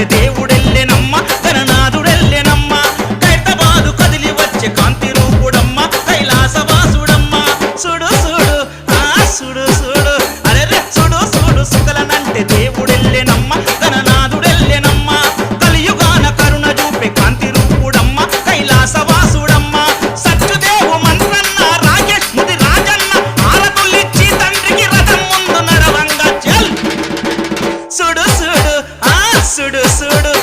అంటే దేవుడెల్లెనమ్మ గణనాథుడెల్లెనమ్మ కైతబాదు కదిలి వచ్చే కాంతి రూపుడమ్మ కైలాసవాసుడమ్మ. సుడు సుడు సుడు సుడు சுடு சுடு